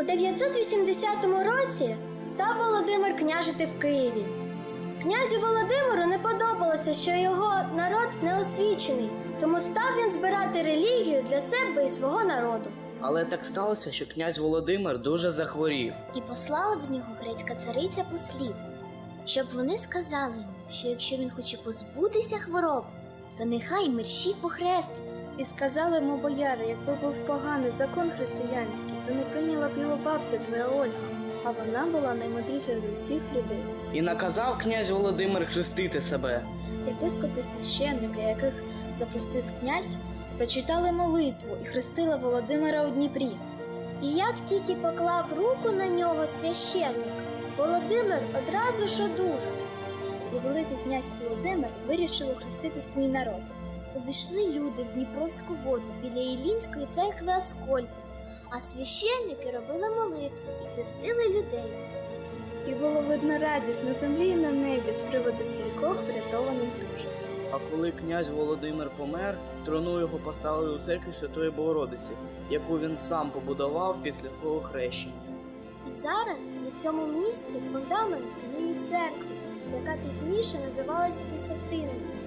У 980 році став Володимир княжити в Києві. Князю Володимиру не подобалося, що його народ не освічений, тому став він збирати релігію для себе і свого народу. Але так сталося, що князь Володимир дуже захворів. І послала до нього грецька цариця послів, щоб вони сказали йому, що якщо він хоче позбутися хвороби, то нехай мерщій похреститься. І сказали йому бояри, якби був поганий закон християнський, то не прийняла б його бабця твоя Ольга, а вона була наймудріша з усіх людей. І наказав князь Володимир хрестити себе. Єпископи священники, яких запросив князь, прочитали молитву і хрестили Володимира у Дніпрі. І як тільки поклав руку на нього священник, Володимир одразу ж одужав. І великий князь Володимир вирішив охрестити свій народ. Увійшли люди в Дніпровську воду біля Ілінської церкви Аскольда, а священники робили молитву і хрестили людей. І було видно радість на землі і на небі з приводу стількох врятованих душ. А коли князь Володимир помер, трону його поставили у церкві Святої Богородиці, яку він сам побудував після свого хрещення. І зараз на цьому місці фундамент цієї церкви, яка пізніше називалася Десятинною.